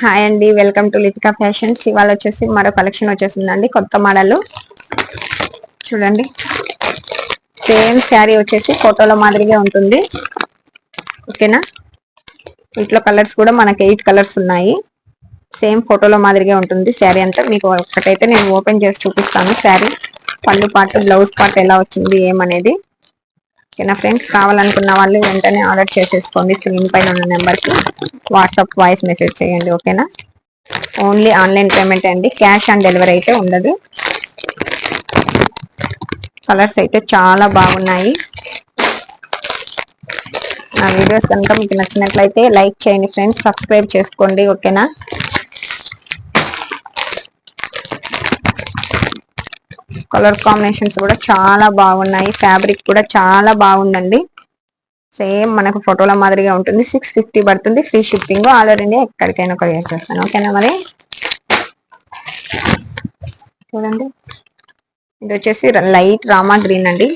Hi అండి welcome to Litika fashions. ఇవాళ వచ్చేసి మరో కలెక్షన్ వచ్చేసిందండి కొత్త మోడల్. చూడండి. సేమ్ శారీ వచ్చేసి ఫోటోలో మాదిరిగా ఉంటుంది. ఓకేనా? వీటిలో కలర్స్ కూడా మనకి ఎయిట్ కలర్స్ ఉన్నాయి. సేమ్ ఫోటోలో మాదిరిగా ఉంటుంది శారీ అంతా. మీకు ఒకటైతే నేను ఓపెన్ చేసి చూపిస్తాను శారీ. పళ్ళు పార్ట్ బ్లౌజ్ పార్ట్ ఎలా వచ్చింది ఏమనేది. ఓకేనా ఫ్రెండ్స్? కావాలనుకున్న వాళ్ళు వెంటనే ఆర్డర్ చేసేసుకోండి. స్క్రీన్ పైన ఉన్న నెంబర్కి వాట్సాప్ వాయిస్ మెసేజ్ చేయండి ఓకేనా? ఓన్లీ ఆన్లైన్ పేమెంట్ అండి. క్యాష్ ఆన్ డెలివరీ అయితే ఉండదు. కలర్స్ అయితే చాలా బాగున్నాయి. నా వీడియోస్ కనుక మీకు నచ్చినట్లయితే లైక్ చేయండి ఫ్రెండ్స్. సబ్స్క్రైబ్ చేసుకోండి ఓకేనా? కలర్ కాంబినేషన్స్ కూడా చాలా బాగున్నాయి. ఫ్యాబ్రిక్ కూడా చాలా బాగుందండి. సేమ్ మనకు ఫోటోల మాదిరిగా ఉంటుంది. సిక్స్ ఫిఫ్టీ పడుతుంది. ఫ్రీ షిప్పింగ్ ఆర్డర్ ఇండియా ఎక్కడికైనా కొరియర్ చేస్తాను. ఓకేనా మరి? చూడండి. ఇది వచ్చేసి లైట్ రామా గ్రీన్ అండి.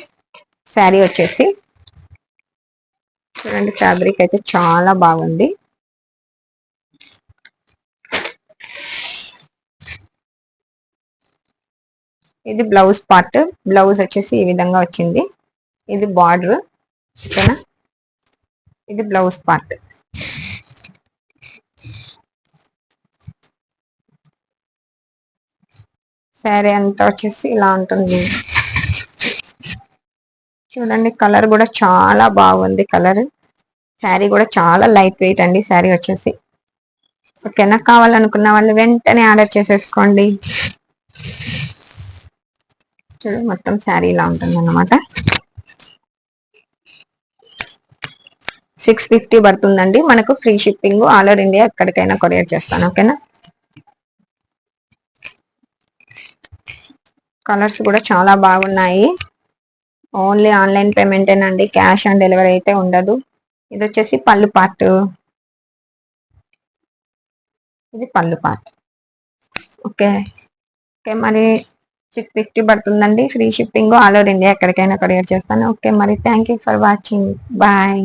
శారీ వచ్చేసి. చూడండి ఫ్యాబ్రిక్ అయితే చాలా బాగుంది. ఇది బ్లౌజ్ పార్ట్ బ్లౌజ్ వచ్చేసి ఈ విధంగా వచ్చింది. ఇది బార్డర్ ఓకేనా? ఇది బ్లౌజ్ పార్ట్ శారీ అంతా వచ్చేసి ఇలా ఉంటుంది. చూడండి కలర్ కూడా చాలా బాగుంది కలర్ శారీ కూడా చాలా లైట్ వెయిట్ అండి. శారీ వచ్చేసి. ఓకేనా? కావాలనుకున్న వాళ్ళు వెంటనే ఆర్డర్ చేసేసుకోండి. చూడు మొత్తం శారీ ఇలా ఉంటుంది అనమాట సిక్స్ ఫిఫ్టీ పడుతుందండి. మనకు free shipping all over India ఎక్కడికైనా కొరియర్ చేస్తాను ఓకేనా కలర్స్ కూడా చాలా బాగున్నాయి. ఓన్లీ ఆన్లైన్ పేమెంటేనండి క్యాష్ ఆన్ డెలివరీ అయితే ఉండదు. ఇది వచ్చేసి పళ్ళు పార్ట్ ఇది పళ్ళు పార్ట్ ఓకే ఓకే మరి సిక్స్ ఫిఫ్టీ పడుతుందండి. Free shipping all over India ఎక్కడికైనా కొరియర్ చేస్తాను. ఓకే మరి thank you for watching bye